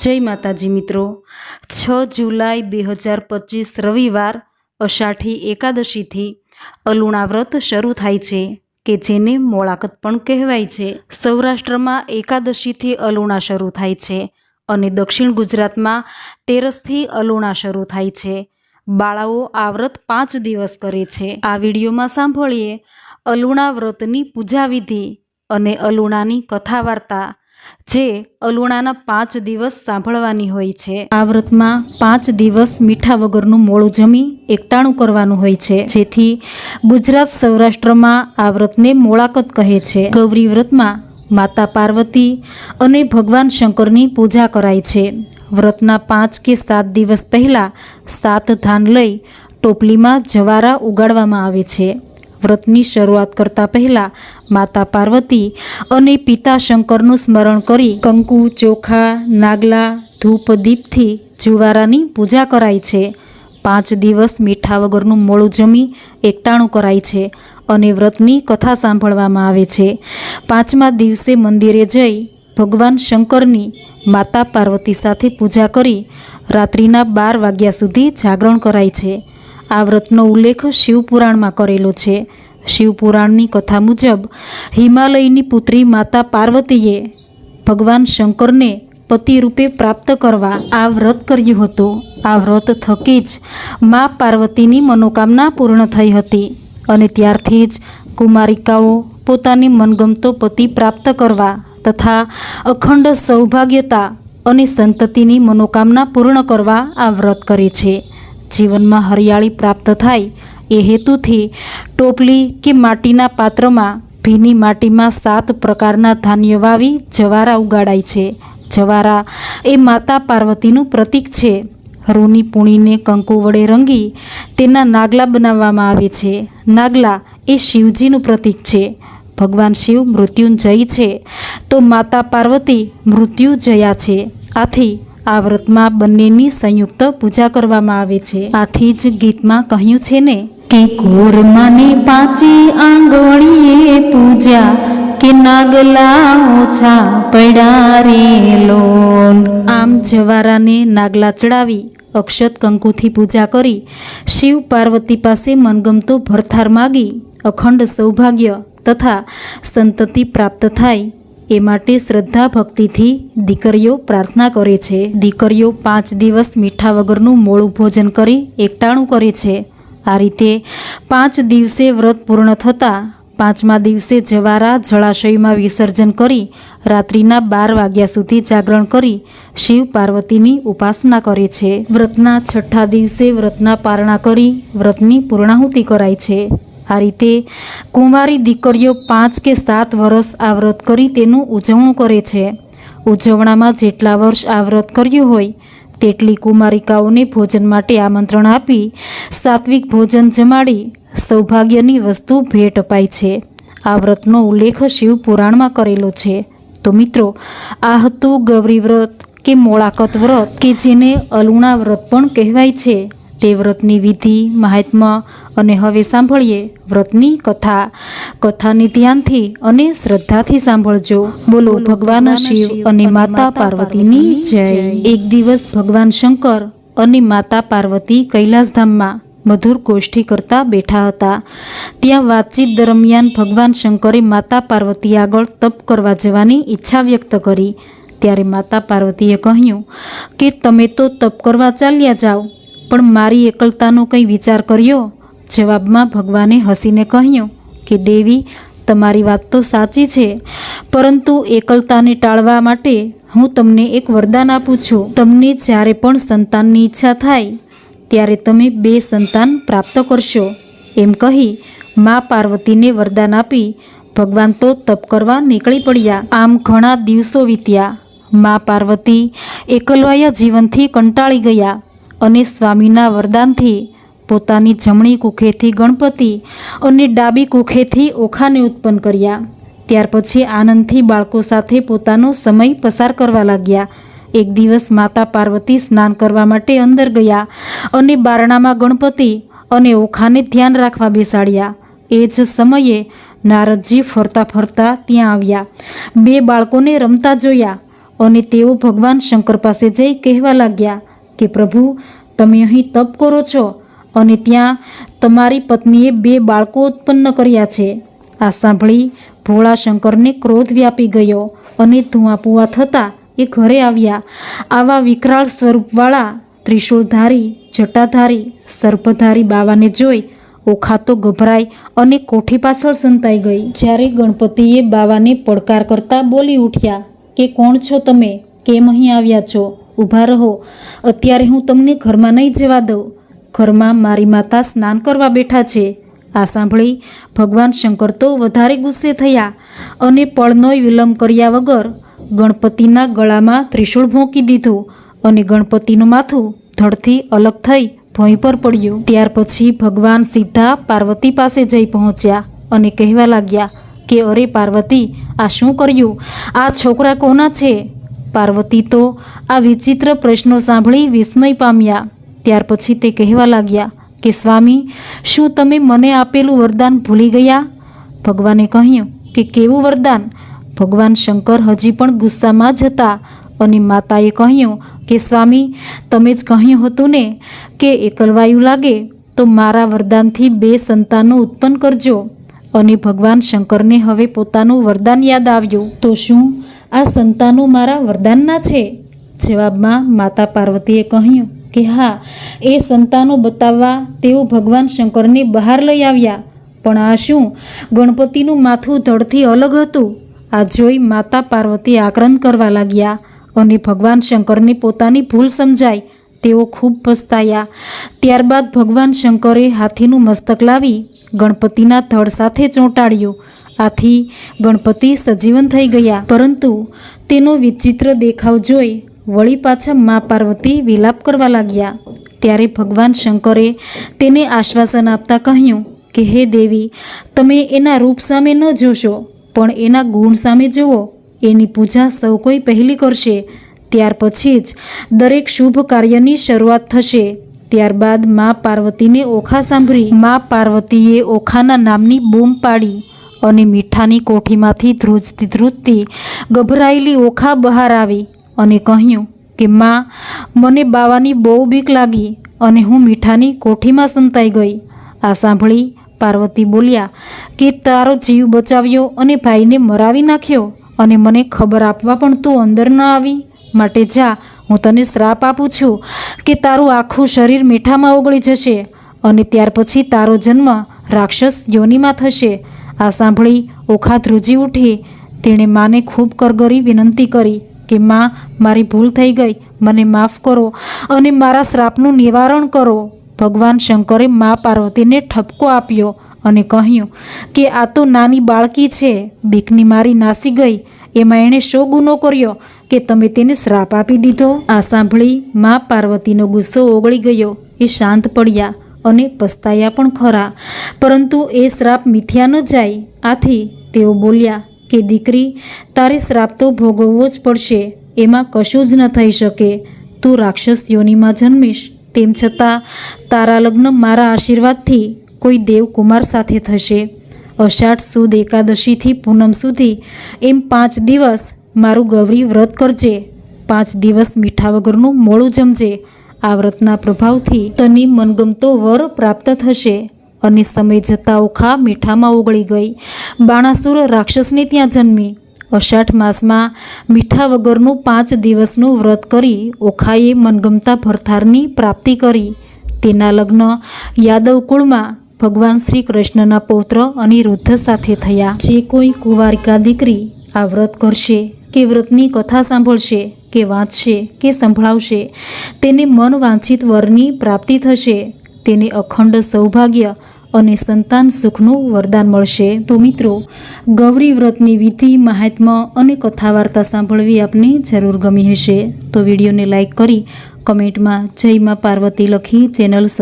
જય માતાજી મિત્રો. છ જુલાઈ બે હજાર પચીસ રવિવાર અષાઢી એકાદશીથી અલુણા વ્રત શરૂ થાય છે, કે જેને મોળાકત પણ કહેવાય છે. સૌરાષ્ટ્રમાં એકાદશીથી અલુણા શરૂ થાય છે અને દક્ષિણ ગુજરાતમાં તેરસથી અલુણા શરૂ થાય છે. બાળાઓ આ વ્રત પાંચ દિવસ કરે છે. આ વિડીયોમાં સાંભળીએ અલુણા વ્રતની પૂજા વિધિ અને અલુણાની કથા વાર્તા જે અલુણાના પાંચ દિવસ સાંભળવાની હોય છે. આ વ્રતમાં પાંચ દિવસ મીઠા વગરનું મોળું જમી, એકટાણું કરવાનું હોય છે. જેથી ગુજરાત સૌરાષ્ટ્રમાં આ વ્રતને મોળાકત કહે છે. ગૌરી વ્રતમાં માતા પાર્વતી અને ભગવાન શંકરની પૂજા કરાય છે. વ્રતના પાંચ કે સાત દિવસ પહેલાં સાત ધાન લઈ ટોપલીમાં જવારા ઉગાડવામાં આવે છે. વ્રતની શરૂઆત કરતા પહેલા માતા પાર્વતી અને પિતા શંકરનું સ્મરણ કરી કંકુ, ચોખા, નાગલા, ધૂપ દીપથી જુવારાની પૂજા કરાય છે. પાંચ દિવસ મીઠા વગરનું મોળું જમી એકટાણું કરાય છે અને વ્રતની કથા સાંભળવામાં આવે છે. પાંચમા દિવસે મંદિરે જઈ ભગવાન શંકરની માતા પાર્વતી સાથે પૂજા કરી રાત્રિના બાર વાગ્યા સુધી જાગરણ કરાય છે. આ વ્રતનો ઉલ્લેખ શિવપુરાણમાં કરેલો છે. શિવપુરાણની કથા મુજબ, હિમાલયની પુત્રી માતા પાર્વતીએ ભગવાન શંકરને પતિ રૂપે પ્રાપ્ત કરવા આ વ્રત કર્યું હતું. આ વ્રત થકી જ મા પાર્વતીની મનોકામના પૂર્ણ થઈ હતી અને ત્યારથી જ કુમારિકાઓ પોતાની મનગમતો પતિ પ્રાપ્ત કરવા તથા અખંડ સૌભાગ્યતા અને સંતતિની મનોકામના પૂર્ણ કરવા આ વ્રત કરે છે. જીવનમાં હરિયાળી પ્રાપ્ત થાય, એ હેતુથી ટોપલી કે માટીના પાત્રમાં ભીની માટીમાં સાત પ્રકારના ધાન્ય વાવી જવારા ઉગાડાય છે. જવારા એ માતા પાર્વતીનું પ્રતીક છે. રૂની પૂણીને કંકુ વડે રંગી તેના નાગલા બનાવવામાં આવે છે. નાગલા એ શિવજીનું પ્રતીક છે. ભગવાન શિવ મૃત્યુંજય છે તો માતા પાર્વતી મૃત્યુજયા છે. આથી આ વ્રતમાં બંનેની સંયુક્ત પૂજા કરવામાં આવે છે. આથી જ ગીતમાં કહ્યું છે ને, કે કુરમાને પાંચી આંગળીએ પૂજા, કે નાગલા ઓછા પડ્યા આમ જવારાને નાગલા ચડાવી, અક્ષત કંકુથી પૂજા કરી, શિવ પાર્વતી પાસે મનગમતો ભરથાર માગી, અખંડ સૌભાગ્ય તથા સંતતિ પ્રાપ્ત થાય. એ માટે શ્રદ્ધા ભક્તિથી દીકરીઓ પ્રાર્થના કરે છે. દીકરીઓ પાંચ દિવસ મીઠા વગરનું મોળું ભોજન કરી એકટાણું કરે છે. આ રીતે પાંચ દિવસે વ્રત પૂર્ણ થતાં પાંચમા દિવસે જવારા જળાશયમાં વિસર્જન કરી રાત્રિના બાર વાગ્યા સુધી જાગરણ કરી શિવ પાર્વતીની ઉપાસના કરે છે. વ્રતના છઠ્ઠા દિવસે વ્રતના પારણા કરી વ્રતની પૂર્ણાહુતિ કરાય છે. આ રીતે કુંવારી દીકરીઓ પાંચ કે સાત વર્ષ આ વ્રત કરી તેનું ઉજવણું કરે છે. ઉજવણામાં જેટલા વર્ષ આ વ્રત કર્યું હોય, તેટલી કુમારિકાઓને ભોજન માટે આમંત્રણ આપી, સાત્વિક ભોજન જમાડી, સૌભાગ્યની વસ્તુ ભેટ અપાય છે. આ વ્રતનો ઉલ્લેખ શિવ પુરાણમાં કરેલો છે. તો મિત્રો આ હતું ગૌરી વ્રત કે મોળાકત વ્રત કે જેને અલુણા વ્રત પણ કહેવાય છે. તે વ્રતની વિધિ મહાત્મા અને હવે સાંભળીએ વ્રતની કથા. કથાને ધ્યાનથી અને શ્રદ્ધાથી સાંભળજો. બોલો ભગવાન શિવ અને માતા પાર્વતીની જય. એક દિવસ ભગવાન શંકર અને માતા પાર્વતી કૈલાસધામમાં મધુર ગોષ્ઠી કરતા બેઠા હતા. ત્યાં વાતચીત દરમિયાન ભગવાન શંકરે માતા પાર્વતી આગળ તપ કરવા જવાની ઈચ્છા વ્યક્ત કરી. ત્યારે માતા પાર્વતીએ કહ્યું કે તમે તો તપ કરવા ચાલ્યા જાઓ પણ મારી એકલતાનો કંઈ વિચાર કર્યો? જવાબમાં ભગવાને હસીને કહ્યું કે, દેવી, તમારી વાત તો સાચી છે, પરંતુ એકલતાને ટાળવા માટે હું તમને એક વરદાન આપું છું. તમને જ્યારે પણ સંતાનની ઈચ્છા થાય, ત્યારે તમે બે સંતાન પ્રાપ્ત કરશો. એમ કહી મા પાર્વતીને વરદાન આપી ભગવાન તો તપ કરવા નીકળી પડ્યા. આમ ઘણા દિવસો વીત્યા. મા પાર્વતી એકલવાયા જીવનથી કંટાળી ગયા. અને સ્વામીના વરદાનથી પોતાની જમણી કુખેથી ગણપતિ અને ડાબી કુખેથી ઓખાને ઉત્પન્ન કર્યા. ત્યાર પછી આનંદથી બાળકો સાથે પોતાનો સમય પસાર કરવા લાગ્યા. એક દિવસ માતા પાર્વતી સ્નાન કરવા માટે અંદર ગયા અને બારણામાં ગણપતિ અને ઓખાને ધ્યાન રાખવા બેસાડ્યા. એ જ સમયે નારદજી ફરતા ફરતા ત્યાં આવ્યા. બે બાળકોને રમતા જોયા અને તેઓ ભગવાન શંકર પાસે જઈ કહેવા લાગ્યા કે પ્રભુ, તમે અહીં તપ કરો છો અને ત્યાં તમારી પત્નીએ બે બાળકો ઉત્પન્ન કર્યા છે. આ સાંભળી ભોળા શંકરને ક્રોધ વ્યાપી ગયો અને ધુઆપુઆ થતાં એ ઘરે આવ્યા. આવા વિકરાળ સ્વરૂપવાળા ત્રિશૂળધારી, જટાધારી, સર્પધારી બાવાને જોઈ ઓખા તો ગભરાઈ અને કોઠી પાછળ સંતાઈ ગઈ. જ્યારે ગણપતિએ બાવાને પડકાર કરતા બોલી ઉઠ્યા કે, કોણ છો તમે? કેમ અહીં આવ્યા છો? ઊભા રહો. અત્યારે હું તમને ઘરમાં નહીં જવા દઉં. ઘરમાં મારી માતા સ્નાન કરવા બેઠા છે. આ સાંભળી ભગવાન શંકર તો વધારે ગુસ્સે થયા અને પળનોય વિલંબ કર્યા વગર ગણપતિના ગળામાં ત્રિશૂળ ભોંકી દીધું અને ગણપતિનું માથું ધડથી અલગ થઈ ભોંય પર પડ્યું. ત્યાર પછી ભગવાન સીધા પાર્વતી પાસે જઈ પહોંચ્યા અને કહેવા લાગ્યા કે, અરે પાર્વતી, આ શું કર્યું? આ છોકરા કોના છે? પાર્વતી તો આ વિચિત્ર પ્રશ્નો સાંભળી વિસ્મય પામ્યા. ત્યાર પછી તે કહેવા લાગ્યા કે, સ્વામી, શું તમે મને આપેલું વરદાન ભૂલી ગયા? ભગવાને કહ્યું કે, કેવું વરદાન? ભગવાન શંકર હજી પણ ગુસ્સામાં જ હતા. અને માતાએ કહ્યું કે, સ્વામી, તમે જ કહ્યું હતું ને કે એકલવાયુ લાગે તો મારા વરદાનથી બે સંતાનો ઉત્પન્ન કરજો. અને ભગવાન શંકરને હવે પોતાનું વરદાન યાદ આવ્યું. તો શું? આ સંતાનો મારા વરદાનના છે. જવાબમાં માતા પાર્વતીએ કહ્યું કે હા, એ સંતાનો બતાવવા તેઓ ભગવાન શંકરને બહાર લઈ આવ્યા. પણ આ શું? ગણપતિનું માથું ધડથી અલગ હતું. આ જોઈ માતા પાર્વતી આક્રંદ કરવા લાગ્યા અને ભગવાન શંકરને પોતાની ભૂલ સમજાઈ. તેઓ ખૂબ પસ્તાયા. ત્યારબાદ ભગવાન શંકરે હાથીનું મસ્તક લાવી ગણપતિના ધડ સાથે ચોંટાડ્યું. આથી ગણપતિ સજીવન થઈ ગયા. પરંતુ તેનો વિચિત્ર દેખાવ જોઈ વળી પાછા મા પાર્વતી વિલાપ કરવા લાગ્યા. ત્યારે ભગવાન શંકરે તેને આશ્વાસન આપતા કહ્યું કે, હે દેવી, તમે એના રૂપ સામે ન જોશો, પણ એના ગુણ સામે જુઓ. એની પૂજા સૌ કોઈ પહેલી કરશે. ત્યાર પછી જ દરેક શુભ કાર્યની શરૂઆત થશે. ત્યારબાદ મા પાર્વતીને ઓખા સાંભળી મા પાર્વતીએ ઓખાના નામની બૂમ પાડી અને મીઠાની કોઠીમાંથી ધ્રુજતી ધ્રુજતી ગભરાયેલી ઓખા બહાર આવી અને કહ્યું કે, મા, મને બાવાની બહુ બીક લાગી અને હું મીઠાની કોઠીમાં સંતાઈ ગઈ. આ સાંભળી પાર્વતી બોલ્યા, કે તારો જીવ બચાવ્યો અને ભાઈને મરાવી નાખ્યો અને મને ખબર આપવા પણ તું અંદર ન આવી. માટે જા, હું તને શ્રાપ આપું છું કે તારું આખું શરીર મીઠામાં ઓગળી જશે અને ત્યાર પછી તારો જન્મ રાક્ષસ યોનિમાં થશે. આ સાંભળી ઓખા ધ્રુજી ઉઠી. તેણે માને ખૂબ કરગરી વિનંતી કરી કે, માં, મારી ભૂલ થઈ ગઈ. મને માફ કરો અને મારા શ્રાપનું નિવારણ કરો. ભગવાન શંકરે મા પાર્વતીને ઠપકો આપ્યો અને કહ્યું કે, આ તો નાની બાળકી છે. બીકની મારી નાસી ગઈ. એમાં એણે શો ગુનો કર્યો? કે તમે તેને શ્રાપ આપી દીધો? આ સાંભળી મા પાર્વતીનો ગુસ્સો ઓગળી ગયો. એ શાંત પડ્યા અને પસ્તાયા પણ ખરા. પરંતુ એ શ્રાપ મિથ્યા ન જાય. આથી તેઓ બોલ્યા કે દીકરી, તારે શ્રાપ તો ભોગવવો જ પડશે. એમાં કશું જ ન થઈ શકે. તું રાક્ષસ યોનિમાં જન્મીશ. તેમ છતાં તારા લગ્ન મારા આશીર્વાદથી કોઈ દેવકુમાર સાથે થશે. અષાઢ સુદ એકાદશીથી પૂનમ સુધી એમ પાંચ દિવસ મારું ગૌરી વ્રત કરજે. પાંચ દિવસ મીઠા વગરનું મોળું જમજે. આ વ્રતના પ્રભાવથી તને મનગમતો વર પ્રાપ્ત થશે. અને સમય જતાં ઓખા મીઠામાં ઓગળી ગઈ. બાણાસુર રાક્ષસને ત્યાં જન્મી. અષાઢ માસમાં મીઠા વગરનું પાંચ દિવસનું વ્રત કરી ઓખાએ મનગમતા ભરથારની પ્રાપ્તિ કરી. તેના લગ્ન યાદવ કુળમાં ભગવાન શ્રી કૃષ્ણના પૌત્ર અનિરુદ્ધ સાથે થયા. જે કોઈ કુંવારિકા દીકરી આ વ્રત કરશે. કે વ્રતની કથા સાંભળશે, કે વાંચશે, કે સંભળાવશે, તેને મન વાંછિત વરની પ્રાપ્તિ થશે, તેને અખંડ સૌભાગ્ય અને સંતાન સુખનું વરદાન મળશે. તો મિત્રો, ગૌરી વ્રતની વિધિ મહાત્મ્ય અને કથા વાર્તા સાંભળવી આપને જરૂર ગમી હશે. તો વિડીયોને લાઈક કરી કમેન્ટમાં જય માં પાર્વતી લખી ચેનલ સબ